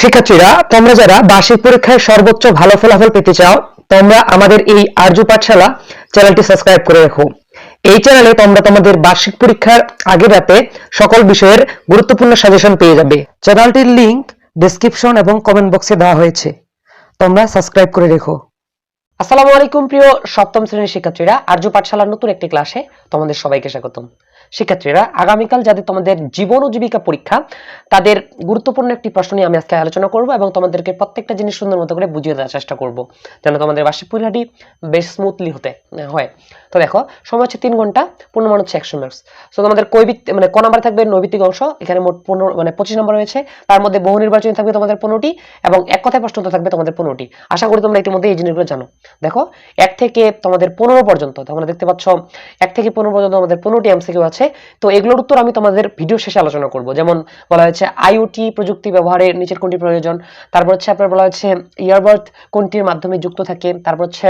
শিক্ষার্থীরা, তোমরা যারা বার্ষিক পরীক্ষায় সর্বোচ্চ ভালো ফলাফল পেতে চাও, তোমরা আমাদের এই আর্য পাঠশালা চ্যানেলটি সাবস্ক্রাইব করে রাখো। এই চ্যানেলে তোমরা তোমাদের বার্ষিক পরীক্ষার আগে রাতে সকল বিষয়ের গুরুত্বপূর্ণ সাজেশন পেয়ে যাবে। চ্যানেলটির লিংক ডেসক্রিপশন এবং কমেন্ট বক্সে দেওয়া হয়েছে। তোমরা সাবস্ক্রাইব করে রেখো। আসসালামু আলাইকুম প্রিয় সপ্তম শ্রেণির শিক্ষার্থীরা আর্য পাঠশালার নতুন একটি ক্লাসে তোমাদের সবাইকে স্বাগতম। শিক্ষার্থীরা, আগামীকাল যাদের তোমাদের জীবন ও জীবিকা পরীক্ষা, তাদের গুরুত্বপূর্ণ একটি প্রশ্ন নিয়ে আমি আজকে আলোচনা করব এবং তোমাদেরকে প্রত্যেকটা জিনিস সুন্দর মতো করে বুঝিয়ে দেওয়ার চেষ্টা করব যেন তোমাদের বার্ষিক পরীক্ষাটি বেশ স্মুথলি হতে হয়। তো দেখো, সময় হচ্ছে তিন ঘণ্টা, পূর্ণমান হচ্ছে একশো মার্কস তো তোমাদের কৈভিত্তিক মানে ক নাম্বার থাকবে নৈবিত্তিক অংশ, এখানে মোট পনেরো মানে পঁচিশ নম্বর রয়েছে। তার মধ্যে বহু নির্বাচনী থাকবে তোমাদের পনেরোটি এবং এক কথায় প্রশ্ন থাকবে তোমাদের পনেরোটি। আশা করি তোমরা ইতিমধ্যে এই জিনিসগুলো জানো। দেখো, এক থেকে তোমাদের পনেরো পর্যন্ত, তোমরা দেখতে পাচ্ছ, এক থেকে পনেরো পর্যন্ত আমাদের পনেরোটি এমসিকিউ আছে। তো এগুলোর উত্তর আমি তোমাদের ভিডিও শেষে আলোচনা করব। যেমন বলা হয়েছে আইওটি প্রযুক্তি ব্যবহারের নিচের কোনটি প্রয়োজন? তারপর হচ্ছে আপনার বলা হয়েছে ইয়ারবার্থ কোনটির মাধ্যমে যুক্ত থাকে? তারপর হচ্ছে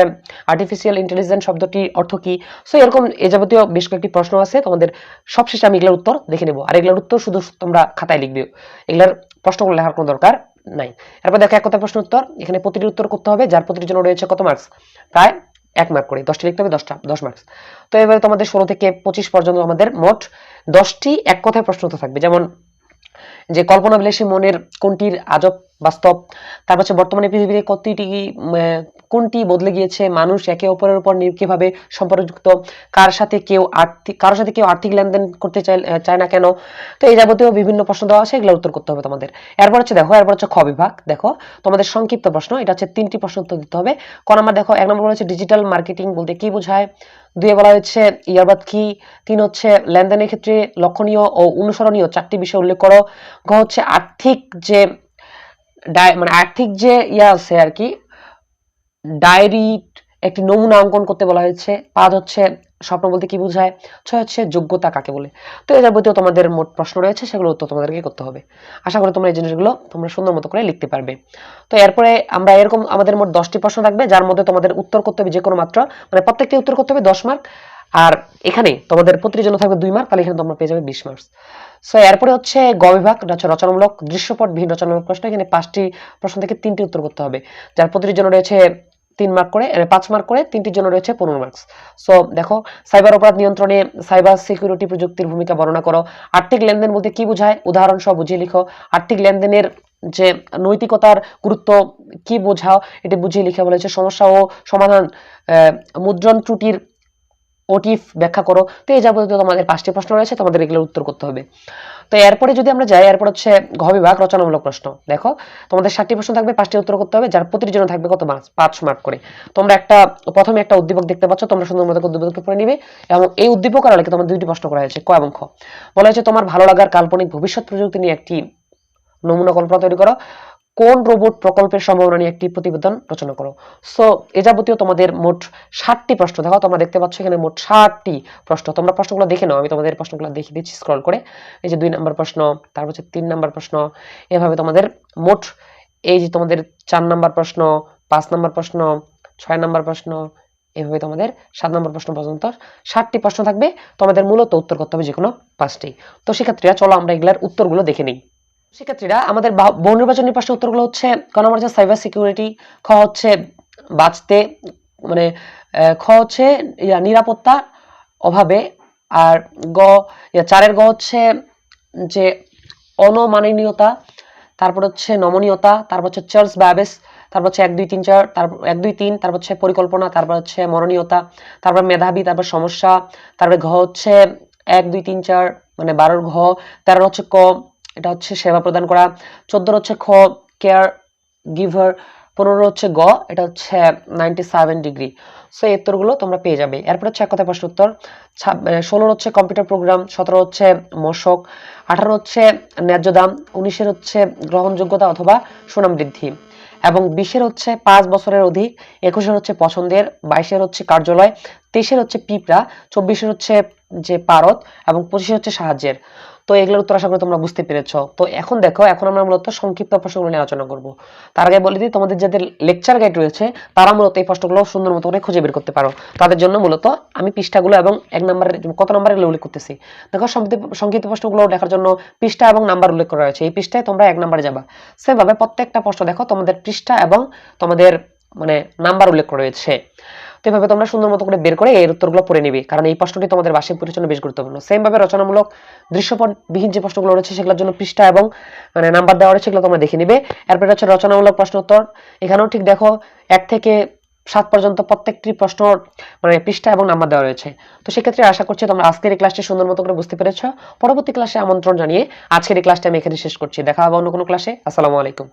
আর্টিফিশিয়াল ইন্টেলিজেন্স শব্দটি অর্থ কি? সো এরকম এ যাবতীয় বেশ কয়েকটি প্রশ্ন আছে। তোমাদের সবশেষে আমি এগুলোর উত্তর দেখে নেব। আর এগুলোর উত্তর শুধু তোমরা খাতায় লিখবে। এগুলোর প্রশ্নগুলো লেখার কোনো দরকার নাই। এরপর দেখো এক কথা প্রশ্ন উত্তর। এখানে প্রতিটি উত্তর করতে হবে। যার প্রতিটির জন্য রয়েছে কত মার্কস প্রায় এক মার্ক করে, দশটি লিখতে হবে, দশটা, দশ মার্কস তো এবারে তোমাদের ষোলো থেকে পঁচিশ পর্যন্ত আমাদের মোট দশটি এক কথায় প্রশ্ন তো থাকবে। যেমন যে কল্পনা বিলাসী মনের কোনটির আজব বাস্তব, তারপর হচ্ছে বর্তমানে পৃথিবীতে কতটি কোনটি বদলে গিয়েছে? মানুষ একে অপরের উপর কীভাবে সম্পর্কযুক্ত। কার সাথে কেউ আর্থিক কারোর সাথে কেউ আর্থিক লেনদেন করতে চায় না কেন? তো এই যাবতীয় বিভিন্ন প্রশ্ন দেওয়া আছে, এগুলো উত্তর করতে হবে তোমাদের। এরপর হচ্ছে দেখো, এরপর হচ্ছে খ বিভাগ। দেখো, তোমাদের সংক্ষিপ্ত প্রশ্ন, এটা হচ্ছে তিনটি প্রশ্ন উত্তর দিতে হবে। ক নাম্বার দেখো, এক নম্বর হচ্ছে ডিজিটাল মার্কেটিং বলতে কি বোঝায়? দুয়ে বলা হচ্ছে ইয়ারবাদ কি? তিন হচ্ছে লেনদেনের ক্ষেত্রে লক্ষণীয় ও অনুসরণীয় চারটি বিষয় উল্লেখ করো। ঘ হচ্ছে আর্থিক যে মানে আর্থিক যে ইয়া আছে আর কি ডায়েরি একটি নমুনা অঙ্কন করতে বলা হয়েছে। পাঁচ হচ্ছে স্বপ্ন বলতে কি বোঝায়? ছয় হচ্ছে যোগ্যতা কাকে বলে? তো এর যাবতীয় তোমাদের মোট প্রশ্ন রয়েছে, সেগুলো উত্তর তোমাদেরকে করতে হবে। আশা করি তোমরা এই জিনিসগুলো তোমরা সুন্দর মতো করে লিখতে পারবে। তো এরপরে আমরা এরকম আমাদের মোট দশটি প্রশ্ন থাকবে, যার মধ্যে তোমাদের উত্তর করতে হবে যে কোনো মাত্র। মানে প্রত্যেকটি উত্তর করতে হবে দশ মার্ক। আর এখানে তোমাদের প্রতিটি জন্য থাকবে দুই মার্ক, তাহলে এখানে তোমরা পেয়ে যাবে বিশ মার্কস। সো এরপরে হচ্ছে গ বিভাগ রচনামূলক দৃশ্যপট বিহীন রচনামূলক প্রশ্ন। এখানে পাঁচটি প্রশ্ন থেকে তিনটি উত্তর করতে হবে, যার প্রতিটির জন্য রয়েছে তিন মার্ক করে পাঁচ মার্ক করে তিনটির জন্য রয়েছে পনেরো মার্কস সো দেখো সাইবার অপরাধ নিয়ন্ত্রণে সাইবার সিকিউরিটি প্রযুক্তির ভূমিকা বর্ণনা করো। আর্থিক লেনদেন বলতে কি বোঝায়? উদাহরণ সহ বুঝিয়ে লিখো। আর্থিক লেনদেনের যে নৈতিকতার গুরুত্ব কি বোঝাও, এটি বুঝিয়ে লিখে বলেছে সমস্যা ও সমাধান মুদ্রণ ত্রুটির ওটিফ ব্যাখ্যা করো। তো এই যাবতীয় তোমাদের পাঁচটি প্রশ্ন রয়েছে, তোমাদের এগুলোর উত্তর করতে হবে। তো এরপরে যদি আমরা যাই, এরপর হচ্ছে ঘ বিভাগ রচনামূলক প্রশ্ন। দেখো, তোমাদের ষাটটি প্রশ্ন থাকবে, পাঁচটি উত্তর করতে হবে, যার প্রতিটি জন্য থাকবে কত মার্কস পাঁচ মার্ক করে। তোমরা একটা, প্রথমে একটা উদ্দীপক দেখতে পাচ্ছ, তোমরা সুন্দর মতো উদ্দীপককে পড়ে নিবে এবং এই উদ্দীপক আর তোমার দুইটি প্রশ্ন করা হয়েছে, ক এবং খ। বলা হয়েছে, তোমার ভালো লাগার কাল্পনিক ভবিষ্যৎ প্রযুক্তি নিয়ে একটি নমুনা কল্পনা তৈরি করো। কোন রোবট প্রকল্পের সম্ভাবনা নিয়ে একটি প্রতিবেদন রচনা করো। সো এ যাবতীয় তোমাদের মোট ষাটটি প্রশ্ন। দেখো, তোমরা দেখতে পাচ্ছ এখানে মোট ষাটটি প্রশ্ন। তোমরা প্রশ্নগুলো দেখে নাও, আমি তোমাদের প্রশ্নগুলো দেখিয়ে দিচ্ছি স্ক্রল করে। এই যে দুই নাম্বার প্রশ্ন তারপর হচ্ছে তিন নাম্বার প্রশ্ন। এভাবে তোমাদের মোট, এই যে তোমাদের চার নাম্বার প্রশ্ন, পাঁচ নাম্বার প্রশ্ন, ছয় নাম্বার প্রশ্ন, এভাবে তোমাদের সাত নম্বর প্রশ্ন পর্যন্ত ষাটটি প্রশ্ন থাকবে। তোমাদের মূলত উত্তর করতে হবে যে কোনো পাঁচটি। তো সেক্ষেত্রে চলো আমরা এগুলার উত্তরগুলো দেখে নিই। শিক্ষার্থীরা আমাদের বহু নির্বাচনী প্রশ্নের উত্তরগুলো হচ্ছে ক নম্বর হচ্ছে সাইবার সিকিউরিটি খ হচ্ছে বাঁচতে মানে খ হচ্ছে ইয়া, নিরাপত্তা অভাবে আর গ চারের গ হচ্ছে যে অনমাননীয়তা তারপর হচ্ছে নমনীয়তা তারপর হচ্ছে চার্লস ব্যাবেস তারপর হচ্ছে এক দুই তিন চার তারপর এক দুই তিন তারপর হচ্ছে পরিকল্পনা তারপর হচ্ছে মরণীয়তা তারপর মেধাবী তারপর সমস্যা তারপরে ঘ হচ্ছে এক দুই তিন চার মানে বারোর ঘ তেরোর হচ্ছে ক এটা হচ্ছে সেবা প্রদান করা। চোদ্দোর হচ্ছে খ, কেয়ার গিভার পনেরো হচ্ছে গ, এটা হচ্ছে নাইনটি সেভেন ডিগ্রি। সো এই উত্তরগুলো তোমরা পেয়ে যাবে। এরপর হচ্ছে এক কথা প্রশ্ন উত্তর ষোলো হচ্ছে কম্পিউটার প্রোগ্রাম সতেরো হচ্ছে মশক আঠারো হচ্ছে ন্যায্য দাম, উনিশের হচ্ছে গ্রহণযোগ্যতা অথবা সুনাম বৃদ্ধি এবং বিশের হচ্ছে পাঁচ বছরের অধিক, একুশের হচ্ছে পছন্দের, বাইশের হচ্ছে কার্যালয়, তেইশের হচ্ছে পিঁপড়া, চব্বিশের হচ্ছে যে পারদ এবং পঁচিশের হচ্ছে সাহায্যের। তো এগুলোর উত্তর আশা করি তোমরা বুঝতে পেরেছ। তো এখন দেখো, এখন আমরা মূলত সংক্ষিপ্ত প্রশ্নগুলো নিয়ে আলোচনা করব। তার আগে বলে দিই, তোমাদের যাদের লেকচার গাইড রয়েছে, তারা মূলত এই প্রশ্নগুলো সুন্দর মতো করে খুঁজে বের করতে পারো। তাদের জন্য মূলত আমি পৃষ্ঠাগুলো এবং এক নম্বরের, কত নম্বরের উল্লেখ করতেছি। দেখো, সংক্ষিপ্ত- প্রশ্নগুলো দেখার জন্য পৃষ্ঠা এবং নাম্বার উল্লেখ করা হয়েছে এই পৃষ্ঠায় তোমরা এক নম্বরে যাবা। সেভাবে প্রত্যেকটা প্রশ্ন দেখো, তোমাদের পৃষ্ঠা এবং তোমাদের মানে নাম্বার উল্লেখ করা রয়েছে। তো এভাবে তোমরা সুন্দর মতো করে বের করে এর উত্তরগুলো পড়ে নিবে। কারণ এই প্রশ্নটি তোমাদের বার্ষিক পরীক্ষার বেশ গুরুত্বপূর্ণ। সেম ভাবে রচনামূলক দৃশ্যপটবিহীন যে প্রশ্নগুলো রয়েছে সেগুলোর জন্য পৃষ্ঠা এবং মানে নাম্বার দেওয়া রয়েছে সেগুলো তোমরা দেখে নিবে। এরপরে হচ্ছে রচনামূলক প্রশ্ন উত্তর। এখানেও ঠিক দেখো, এক থেকে সাত পর্যন্ত প্রত্যেকটি প্রশ্ন মানে পৃষ্ঠা এবং নাম্বার দেওয়া রয়েছে। তো সেক্ষেত্রে আশা করছি তোমরা আজকের এই ক্লাসটি সুন্দর মতো করে বুঝতে পেরেছ। পরবর্তী ক্লাসে আমন্ত্রণ জানিয়ে আজকের এই ক্লাসটা আমি এখানে শেষ করছি। দেখা হবে অন্য কোনো ক্লাসে আসসালামু আলাইকুম।